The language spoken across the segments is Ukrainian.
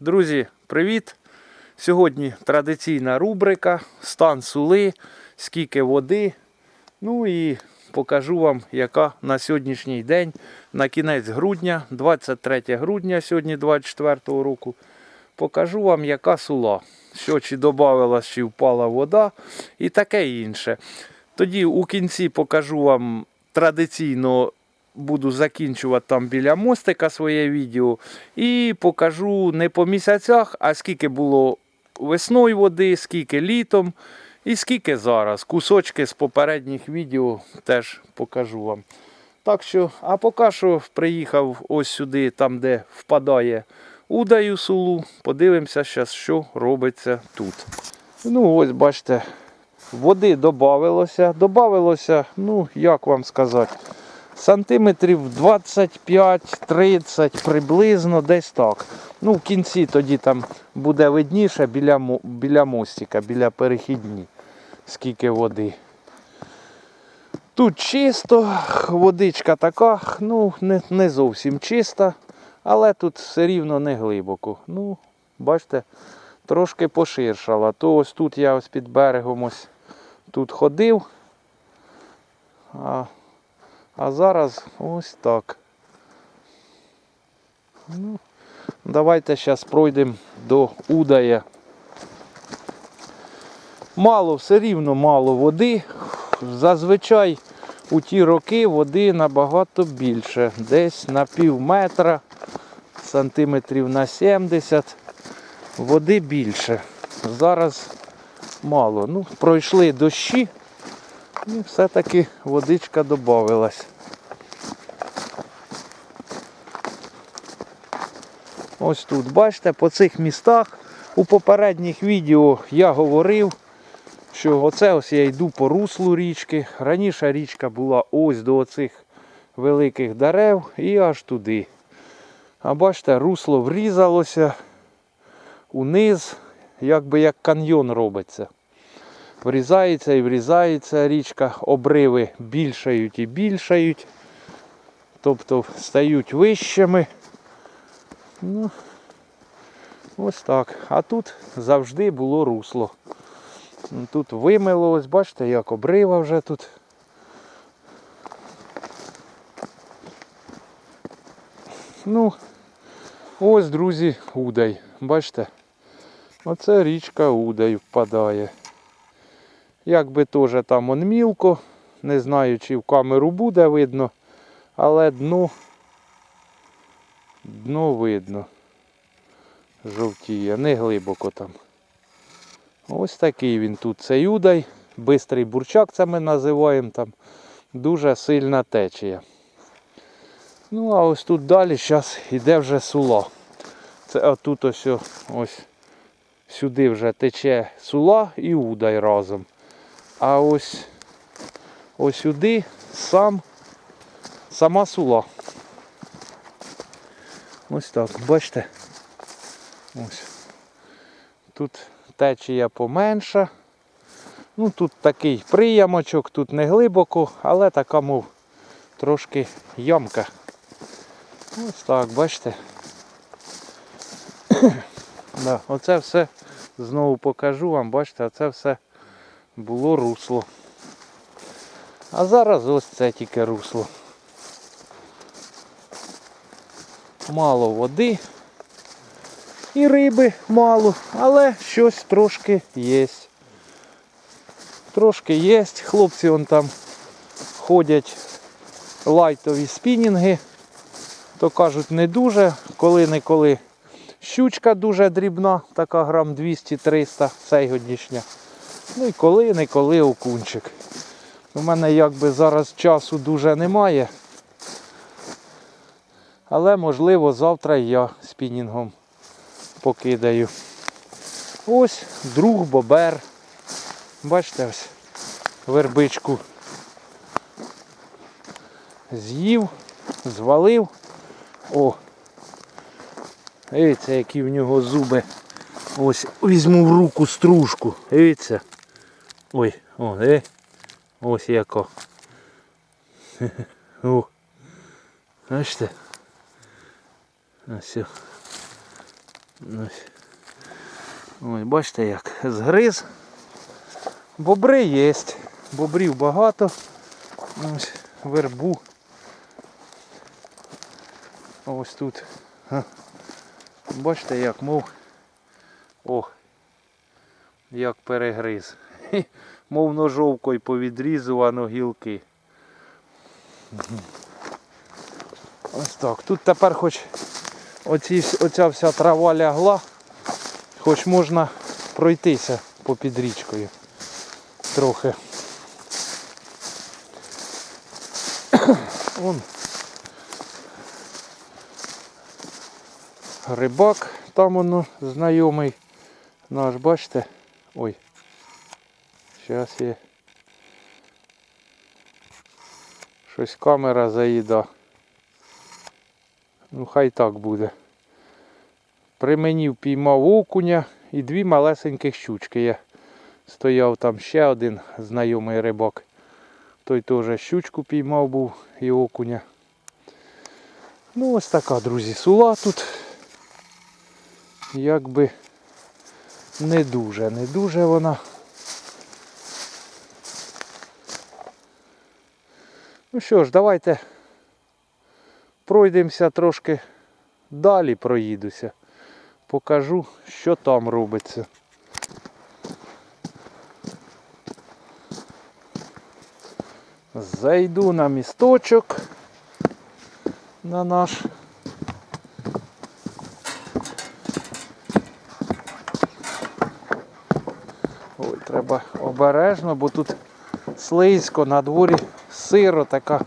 Друзі, привіт! Сьогодні традиційна рубрика Стан сули, скільки води. Ну і покажу вам, яка на сьогоднішній день, на кінець грудня, 23 грудня, сьогодні 24 року. Покажу вам, яка сула. Що чи додавалась, чи впала вода і таке інше. Тоді у кінці покажу вам традиційно буду закінчувати там біля мостика своє відео. І покажу не по місяцях, а скільки було весною води, скільки літом і скільки зараз. Кусочки з попередніх відео теж покажу вам. Так що, а поки що приїхав ось сюди, там де впадає удаю сулу. Подивимося зараз, що робиться тут. Ну, ось бачите, води додавилося. Додавилося, ну, як вам сказати, сантиметрів 25-30 приблизно, десь так. Ну, в кінці тоді там буде видніше біля, біля мостика, біля перехідні, скільки води. Тут чисто, водичка така, ну, не, не зовсім чиста, але тут все рівно не глибоко. Ну, бачите, трошки поширшала. То ось тут я ось під берегом ось тут ходив. А, а зараз ось так. Ну, давайте зараз пройдемо до Удая. Мало, все рівно мало води. Зазвичай у ті роки води набагато більше. Десь на пів метра, сантиметрів на 70. Води більше. Зараз мало. Ну, пройшли дощі і все-таки водичка додавилась. Ось тут, бачите, по цих містах у попередніх відео я говорив, що оце ось я йду по руслу річки. Раніше річка була ось до оцих великих дерев і аж туди. А бачите, русло врізалося униз, якби як каньйон робиться. Врізається і врізається річка, обриви більшають і більшають, тобто стають вищими. Ну, ось так. А тут завжди було русло. Тут вимило, ось бачите, як обрива вже тут. Ну, ось, друзі, Удай. Бачите? Оце річка Удай впадає. Якби теж там он мілко, не знаю, чи в камеру буде видно, але дно, дно видно. Жовтіє, не глибоко там. Ось такий він тут цей удай. Бистрий бурчак це ми називаємо там. Дуже сильна течія. Ну, а ось тут далі зараз йде вже сула. Це отут ось, ось сюди вже тече сула і удай разом. А ось сюди сам, сама сула. Ось так, бачите? Ось. Тут течія поменша. Ну, тут такий приямочок, тут не глибоко, але така, мов, трошки ямка. Ось так, бачите. да, оце все знову покажу вам, бачите, оце все було русло. А зараз ось це тільки русло. Мало води і риби мало, але щось трошки є. Трошки є. Хлопці вон там ходять лайтові спінінги. То кажуть не дуже, коли-неколи щучка дуже дрібна, така грам 200-300 сьогоднішня. Ну і коли-неколи окунчик. У мене якби зараз часу дуже немає. Але можливо завтра я спінінгом покидаю. Ось друг бобер. Бачите ось вербичку. З'їв, звалив. О! Дивіться, які в нього зуби. Ось візьму в руку стружку. Дивіться. Ой, о, диви. Ось яко. О. Бачите? Ось. Ось. Ось, бачите як, згриз. Бобри є. Бобрів багато. Ось вербу. Ось тут. Бачите як, мов. О, як перегриз. Мов ножовкою повідрізувано гілки. Ось так. Тут тепер хоч оці, оця вся трава лягла, хоч можна пройтися попід річкою трохи. Вон. Рибак, там воно знайомий наш, бачите? Ой. Зараз є. Щось камера заїда. Ну хай так буде. При мені впіймав окуня і дві малесеньких щучки. Я стояв там ще один знайомий рибак. Той теж щучку піймав був і окуня. Ну ось така, друзі, сула тут. Якби не дуже, не дуже вона. Ну що ж, давайте пройдемося трошки далі проїдуся. Покажу, що там робиться. Зайду на місточок на наш. Ой, треба обережно, бо тут слизько, на дворі сиро, така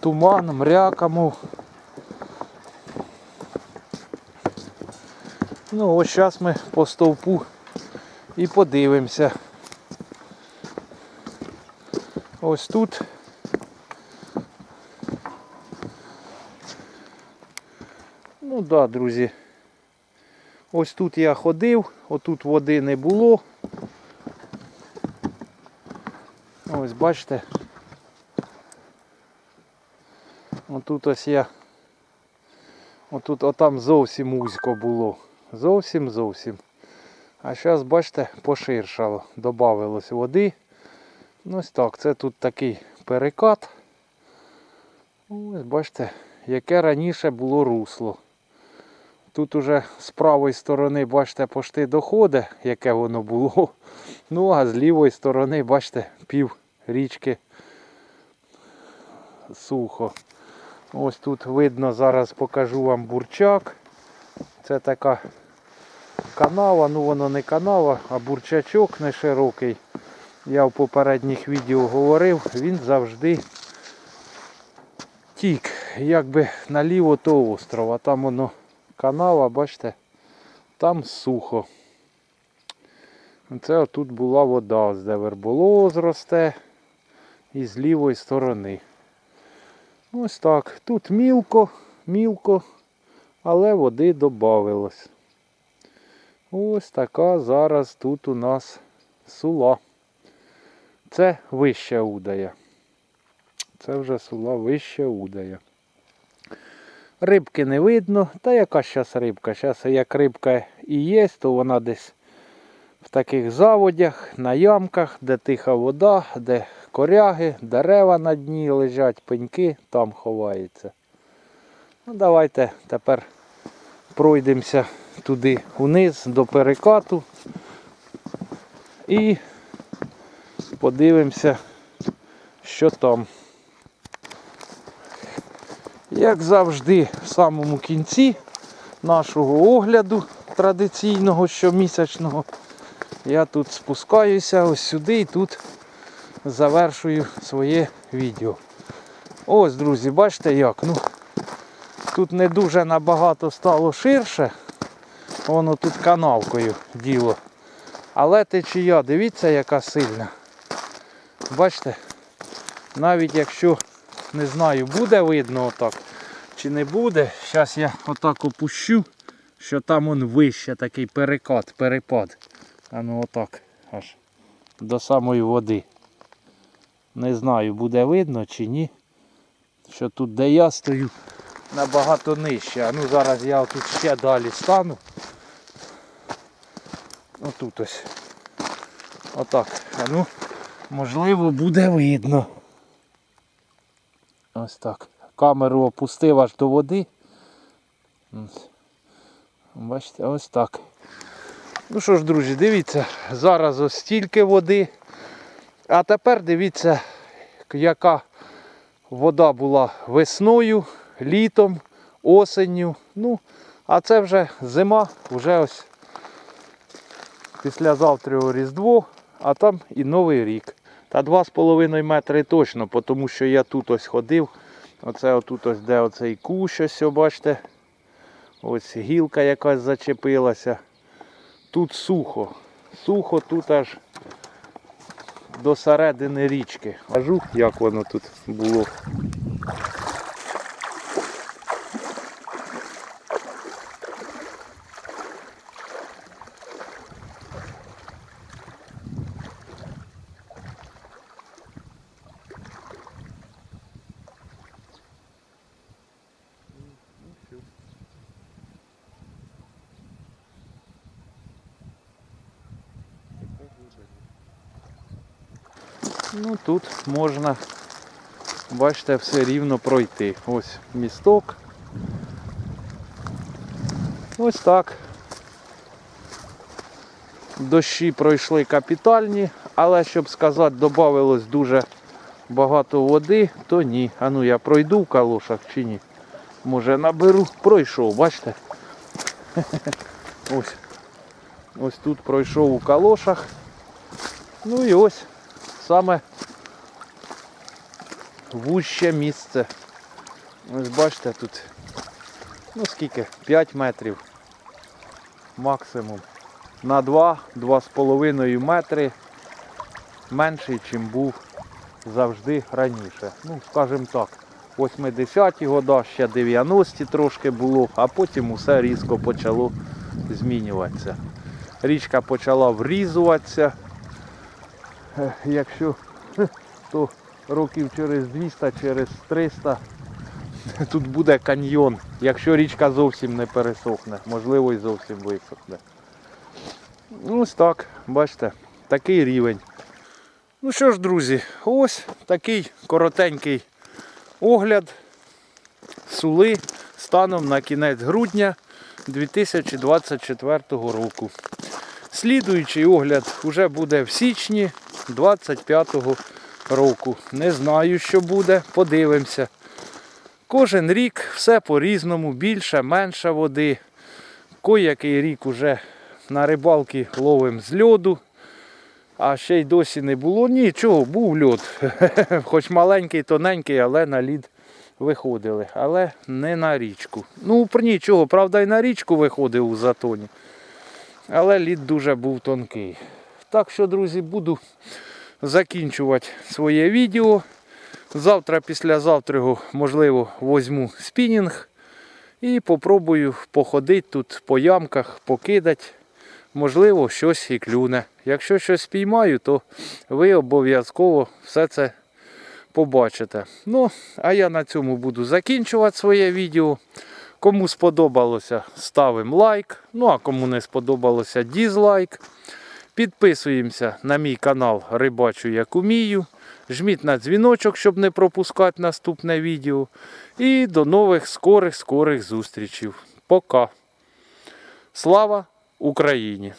туман, мряка, мов. Ну ось зараз ми по стовпу і подивимося. Ось тут. Ну так, да, друзі. Ось тут я ходив, отут води не було. Ось бачите. Отут ось я. Отут отам зовсім вузько було. Зовсім зовсім. А зараз, бачите, поширшало, додавилось води. Ну, Ось так, це тут такий перекат. Ось бачите, яке раніше було русло. Тут уже з правої сторони, бачите, пошти доходить, яке воно було. Ну, а з лівої сторони, бачите, пів річки сухо. Ось тут видно, зараз покажу вам бурчак. Це така канава, ну воно не канава, а бурчачок не широкий. Я в попередніх відео говорив, він завжди тік, якби наліво то острова. Там воно канава, бачите, там сухо. Це отут була вода, де верболоз росте і з лівої сторони. Ось так. Тут мілко, мілко, але води додавилось. Ось така зараз тут у нас сула. Це вища удая. Це вже сула вища удая. Рибки не видно. Та яка зараз рибка? Зараз як рибка і є, то вона десь в таких заводях, на ямках, де тиха вода, де коряги, дерева на дні лежать, пеньки, там ховається. Ну, давайте тепер пройдемося туди вниз до перекату і подивимося, що там. Як завжди, в самому кінці нашого огляду традиційного щомісячного, я тут спускаюся ось сюди і тут завершую своє відео. Ось, друзі, бачите як? Ну, Тут не дуже набагато стало ширше. Воно тут канавкою діло. Але течія, дивіться, яка сильна. Бачите? Навіть якщо не знаю, буде видно отак чи не буде. Зараз я отак опущу, що там он вище такий перекат, перепад. А ну отак аж до самої води. Не знаю, буде видно чи ні. Що тут, де я стою, набагато нижче. А ну зараз я тут ще далі стану, Отут ось. Отак. А ну, можливо, буде видно. Ось так. Камеру опустив аж до води. Бачите, ось так. Ну що ж, друзі, дивіться, зараз ось стільки води. А тепер дивіться, яка вода була весною, літом, осенню. Ну, а це вже зима, вже ось післязавтра Різдво, а там і Новий рік. Та 2,5 метри точно, тому що я тут ось ходив. Оце отут ось де оцей кущ, ось, бачите. Ось гілка якась зачепилася. Тут сухо. Сухо тут аж до середини річки. Кажу, як воно тут було. Ну тут можна, бачите, все рівно пройти. Ось місток. Ось так. Дощі пройшли капітальні, але щоб сказати, додавалось дуже багато води, то ні. А ну я пройду в калошах чи ні. Може наберу. Пройшов, бачите? Ось. Ось тут пройшов у калошах. Ну і ось саме вуще місце. Ось бачите тут. Ну скільки? 5 метрів максимум. На 2-2,5 метри менший, ніж був завжди раніше. Ну, скажімо так, 80-ті года, ще 90-ті трошки було, а потім усе різко почало змінюватися. Річка почала врізуватися. Е, Якщо то років через 200, через 300 тут буде каньйон, якщо річка зовсім не пересохне, можливо і зовсім висохне. Ну, Ось так, бачите, такий рівень. Ну що ж, друзі, ось такий коротенький огляд сули станом на кінець грудня 2024 року. Слідуючий огляд вже буде в січні 25-го року. Не знаю, що буде, подивимося. Кожен рік все по-різному, більше, менше води. Коякий рік уже на рибалки ловимо з льоду. А ще й досі не було нічого, був льод. Хоч маленький, тоненький, але на лід виходили. Але не на річку. Ну, про нічого, правда, і на річку виходив у затоні. Але лід дуже був тонкий. Так що, друзі, буду закінчувати своє відео. Завтра, післязавтра, можливо, возьму спінінг і попробую походити тут по ямках, покидати. Можливо, щось і клюне. Якщо щось спіймаю, то ви обов'язково все це побачите. Ну, а я на цьому буду закінчувати своє відео. Кому сподобалося, ставимо лайк. Ну а кому не сподобалося, дізлайк. Підписуємося на мій канал Рибачу як умію. Жміть на дзвіночок, щоб не пропускати наступне відео. І до нових скорих-скорих зустрічей. Пока. Слава Україні!